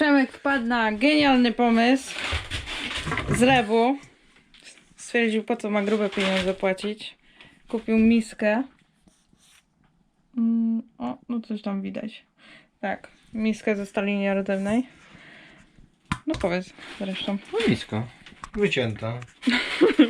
Przemek wpadł na genialny pomysł z lewu. Stwierdził, po co ma grube pieniądze płacić. Kupił miskę. Mm, o, no coś tam widać. Tak, miskę ze stali nierdzewnej. No powiedz zresztą. No nisko. Wycięta.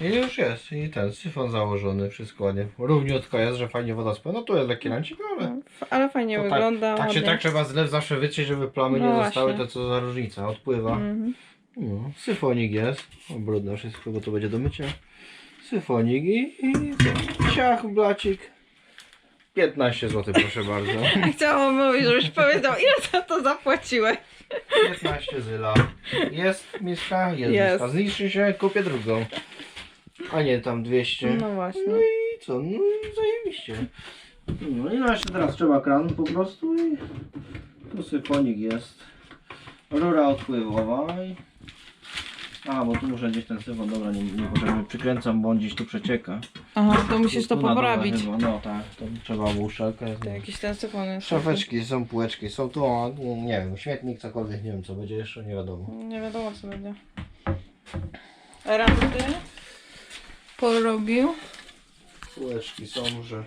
I już jest. I ten syfon założony, wszystko ładnie. Równiutko jest, że fajnie woda spływa. No tu jest lekki lancik, ale... F- Ale fajnie to tak, wygląda. tak się ładnie. tak trzeba zlew zawsze wytrzeć, żeby plamy No nie zostały, właśnie. to co za różnica, odpływa. Mhm. No, syfonik jest. O, brudne wszystko, bo to będzie do mycia. Syfonik i, i ciach, blacik. 15 zł proszę bardzo. Chciałam mówić, żebyś powiedział, ile za to zapłaciłeś. 15 zyla. Jest miska? Jest, Jest. miska. Zniszczy się, kupię drugą. A nie tam 200. No właśnie. No i co? No i zajebiście. No i no jeszcze teraz trzeba kran po prostu i tu syfonik jest. Rura odpływowa i... A, bo tu muszę gdzieś ten syfon, dobra, nie, nie potrzebny przykręcam, bo on gdzieś tu przecieka. Aha, to musisz to Tu na dole poprawić. chyba, No tak, to trzeba było uszczelkę. To jakiś ten syfon jest. Szafeczki, są półeczki, są tu, a, nie wiem, śmietnik, cokolwiek, nie wiem co będzie jeszcze, nie wiadomo. Nie wiadomo co będzie. Randy porobił. Półeczki są, że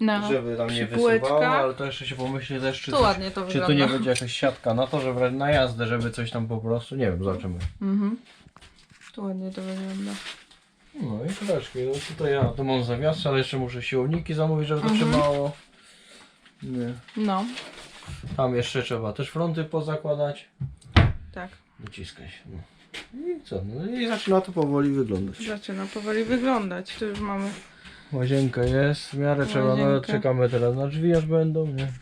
No. żeby tam nie wysuwało, ale to jeszcze się pomyśli też, czy, To coś, ładnie to czy wygląda. tu nie będzie jakaś siatka na to, że na jazdę, żeby coś tam po prostu, nie wiem, zobaczymy. Mhm. To ładnie to wygląda. No i półeczki, no tutaj ja to mam zawias, ale jeszcze muszę siłowniki zamówić, żeby to Mhm. trzymało. Nie. No, Tam jeszcze trzeba też fronty pozakładać. tak. Wyciskać. No. I co? No i zaczyna to powoli wyglądać. Zaczyna powoli wyglądać. Tu już mamy. Łazienka jest, w miarę trzeba, no Łazienka. czekamy teraz na drzwi aż będą, nie?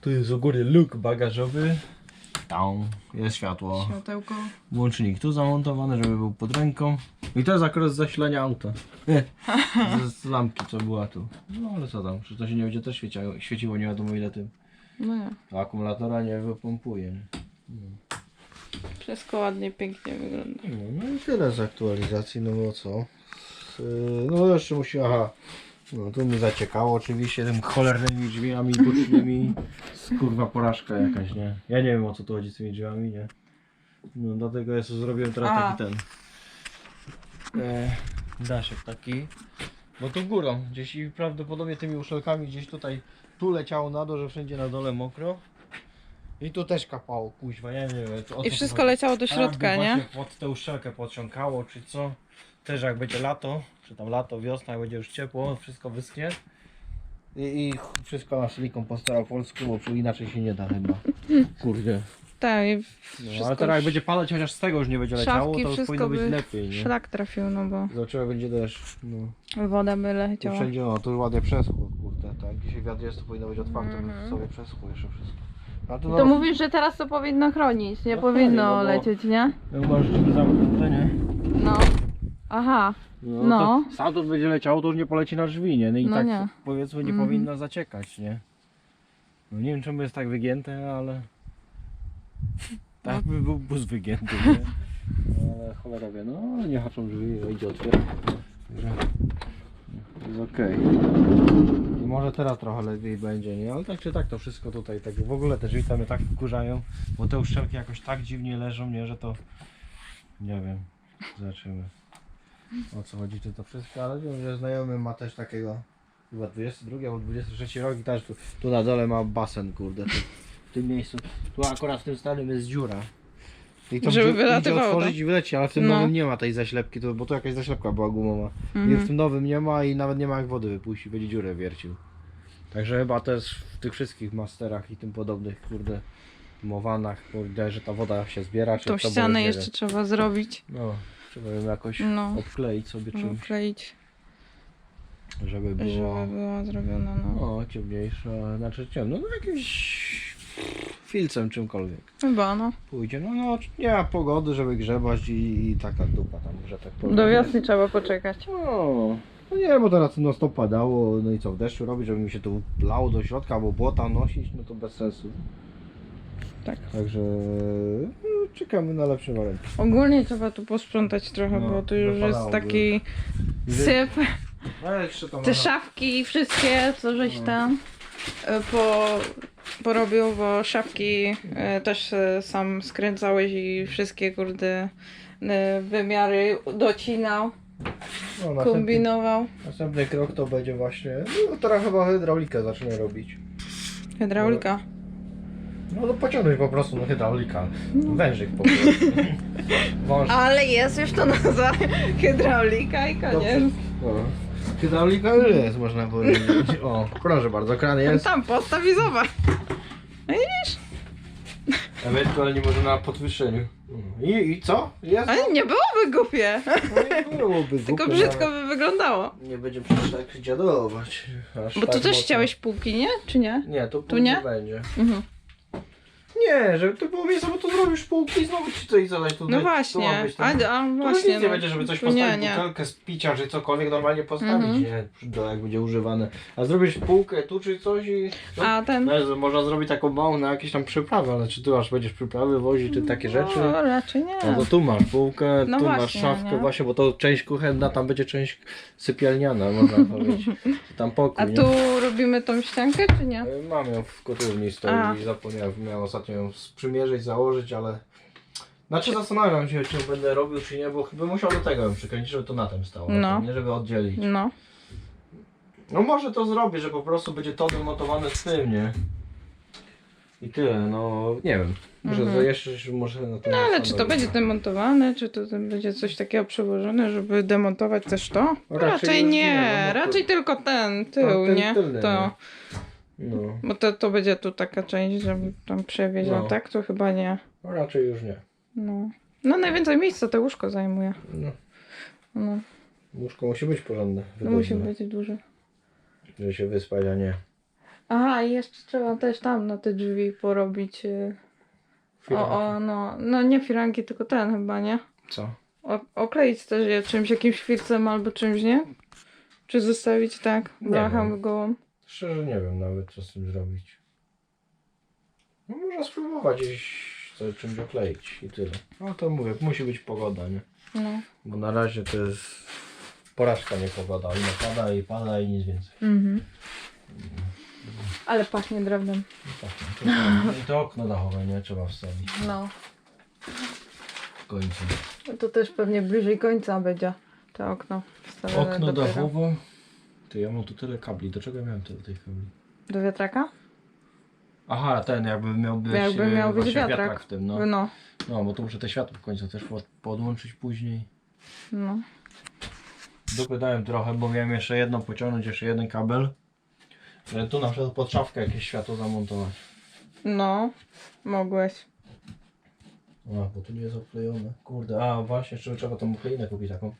Tu jest u góry luk bagażowy. Tam jest światło. Światełko. Łącznik tu zamontowany, żeby był pod ręką. I to jest akurat z zasilania auta. z, z lampki co była tu. No ale co tam, czy to się nie będzie też świeciało, świeciło nie wiadomo ile tym. No nie. Akumulatora nie wypompuje. nie? Wszystko ładnie, pięknie wygląda. No, no i tyle z aktualizacji, no bo co? Z, y, No jeszcze musi, aha. No tu mi zaciekało oczywiście tym cholernymi drzwiami bocznymi. Kurwa porażka jakaś, nie? Ja nie wiem o co tu chodzi z tymi drzwiami, nie? No dlatego ja sobie zrobiłem teraz A. taki ten. E, daszek taki. Bo tu górą, gdzieś i prawdopodobnie tymi uszelkami gdzieś tutaj tu leciało na dół, że wszędzie na dole mokro. I tu też kapało, kuźwa, ja nie wiem. o I co wszystko chodzi. leciało do środka, Albo nie? właśnie pod tę uszczelkę podciągało, czy co. Też jak będzie lato, czy tam lato, wiosna, jak będzie już ciepło, wszystko wyschnie. I, i wszystko na silikon po staropolsku, bo przy- inaczej się nie da chyba. Kurde. Tak, i No, wszystko ale teraz jak będzie padać, chociaż z tego już nie będzie leciało, szafki, to już wszystko powinno być by lepiej, nie? szlak trafił, no bo Zobaczymy, będzie deszcz. No. woda by Tu leciała. wszędzie, no, tu już ładnie przeschło, kurde, tak. Dzisiaj wiatr jest, to powinno być otwarte, Mhm. więc sobie przeschło jeszcze wszystko. A tu To mówisz, że teraz to powinno chronić, nie No powinno fajnie, no bo- lecieć, nie? Jak masz drzwi zamknięte, nie? No. Aha. No, No. To stamtąd będzie leciało, to już nie poleci na drzwi, nie? No i No tak nie. powiedzmy nie Mhm. powinno zaciekać, nie? No nie wiem czemu jest tak wygięte, ale... Tak by był bus wygięty, nie? No, ale cholera wie, no nie haczą drzwi, idzie otwierać. Także jest okej. I może teraz trochę lepiej będzie, nie? Ale tak czy tak to wszystko tutaj, tak w ogóle te drzwi tam mnie tak wkurzają, bo te uszczelki jakoś tak dziwnie leżą, nie? Że to... Nie wiem. Zobaczymy o co chodzi czy to wszystko, ale wiem, że znajomy ma też takiego chyba 22 albo 23 rok i też tu, tu na dole ma basen, kurde, tu, w tym miejscu. Tu akurat w tym starym jest dziura. I to Żeby idzie wylatywało, otworzyć tak? i wyleci, ale w tym No. nowym nie ma tej zaślepki, to, bo tu jakaś zaślepka była gumowa. I w Mhm. tym nowym nie ma i nawet nie ma jak wody wypuścić, będzie dziurę wiercił. Także chyba też w tych wszystkich masterach i tym podobnych, kurde, mowanach, kurde, że ta woda się zbiera, czy Tą bo ścianę jeszcze trzeba zrobić. No, trzeba ją jakoś No. obkleić sobie czymś, Wkleić, żeby było żeby była zrobiona, no. no, ciemniejsza, znaczy ciemno, no jakimś filcem czymkolwiek. Chyba, no. Pójdzie, no, no nie ma pogody, żeby grzebać i, i taka dupa tam, że tak powiem. Do wiosny trzeba poczekać. No, no nie, bo teraz no stop padało, no i co w deszczu robić, żeby mi się tu lało do środka albo błota nosić, no to bez sensu. Tak. Także no, czekamy na lepsze warunki. Ogólnie trzeba tu posprzątać trochę, No, bo tu już jest wypadałoby. taki syp. No, jeszcze tam Te szafki wszystkie, co żeś No. tam y, po, porobił, bo szafki e, też e, sam skręcałeś i wszystkie kurde e, wymiary docinał, No, następny, kombinował. następny krok to będzie właśnie, no teraz chyba hydraulikę zacznie robić. Hydraulika. No to pociągnąć po prostu, no hydraulika. Wężyk po prostu. Wąż. Ale jest już to nazwa hydraulika i koniec. O, hydraulika już jest, można powiedzieć. O, proszę bardzo, kran jest. Tam postaw i zobacz. No Widzisz? Ewentualnie może na podwyższeniu. I, i co? Jest? Ale nie byłoby głupie. No i byłoby Tylko głupie, brzydko ale by wyglądało. Nie będzie przecież tak dziadować. Aż Bo tu tak też mocno. chciałeś półki, nie? Czy nie? Nie, to Tu nie? będzie. Mhm. Nie, żeby to było miejsce, bo tu zrobisz półki i znowu ci coś zadać tutaj. No Tu ma właśnie. być ten- A, a Tu właśnie. nic nie no. będzie, żeby coś postawić, nie, nie. butelkę z picia, czy cokolwiek normalnie postawić, Mhm. nie? Do jak będzie używane. A zrobisz półkę tu czy coś i... No, A ten. no, można zrobić taką małą na jakieś tam przyprawy, ale czy ty aż będziesz przyprawy wozić, czy takie rzeczy? No, raczej nie. No to tu masz półkę, No tu masz właśnie, szafkę nie? właśnie, bo to część kuchenna, tam będzie część sypialniana, można powiedzieć. Tam pokój, A nie? tu robimy tą ściankę, czy nie? E, Mam ją w kotłowni stoi A. i zapomniałem, miałem ostatnio ją sprzymierzyć, założyć, ale... Znaczy zastanawiam się, czy będę robił, czy nie, bo chyba musiał do tego ją przykręcić, żeby to na tym stało, No. nie żeby oddzielić. No. No może to zrobię, że po prostu będzie to wymontowane z tym, nie? I tyle, no nie wiem. Może Mhm. jeszcze może na tym No ale czy to będzie demontowane, czy to tam będzie coś takiego przełożone, żeby demontować też to? Raczej Raczej już nie, nie, no bo to- raczej tylko ten tył, ten nie? tylny, To, No, bo to, to będzie tu taka część, żeby tam przewieźć, No. tak to chyba nie. no raczej już nie. No. No najwięcej miejsca to łóżko zajmuje. No, No, łóżko musi być porządne, no musi być duże. żeby się wyspać, a nie. Aha, i jeszcze trzeba też tam na te drzwi porobić. y, O, o, no, no nie firanki, tylko ten chyba, nie? Co? O, okleić też je czymś, jakimś filcem albo czymś, nie? Czy zostawić tak, blachą gołą? Szczerze nie wiem nawet co z tym zrobić. No można spróbować gdzieś coś czymś okleić i tyle. No to mówię, musi być pogoda, nie? No. Bo na razie to jest porażka nie pogoda. I pada i pada i nic więcej. Mhm. Ale pachnie drewnem. No tak, no to, I to okno dachowe nie trzeba wstawić No. w końcu. To też pewnie bliżej końca będzie to okno wstawione Okno dopiero. dachowe. Ty ja mam tu tyle kabli. Do czego miałem tyle tych kabli? Do wiatraka? Aha, ten jakby miał być, Jakby e, miał być właśnie wiatrak. w tym, no. No. no. Bo to muszę te światło w końcu też pod, podłączyć później. No. Dopytałem trochę, bo miałem jeszcze jedno pociągnąć, jeszcze jeden kabel. E, Tu na przykład pod szafkę jakieś światło zamontować. No. Mogłeś. A, bo tu nie jest oklejone. Kurde, a właśnie, jeszcze trzeba tą okleinę kupić taką.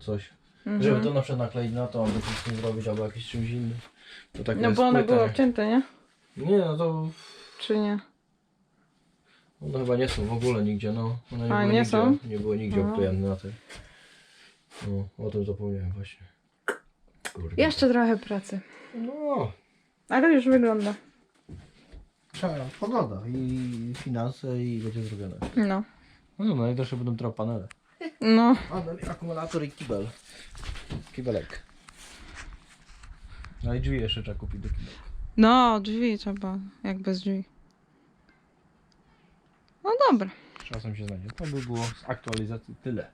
Coś. Mhm. Żeby to na przykład nakleić na to, albo coś z tym zrobić, albo jakimś czymś innym. To tak No jest bo one płyta, były nie? obcięte, nie? Nie, no to Czy nie? one chyba nie są w ogóle nigdzie, no. One nie A, były nie nigdzie, są? Nie było nigdzie No. na tej. No, o tym zapomniałem właśnie. Kurde. Jeszcze trochę pracy. No, Ale już wygląda. trzeba, pogoda i finanse i będzie zrobione. No. No, no i też będą trochę panele. No. Panel, akumulator i kibel. Kibelek. No i drzwi jeszcze trzeba kupić do kibelka. No, drzwi trzeba. Jak bez drzwi. No dobra. Czasem się znajdzie. To by było z aktualizacji tyle.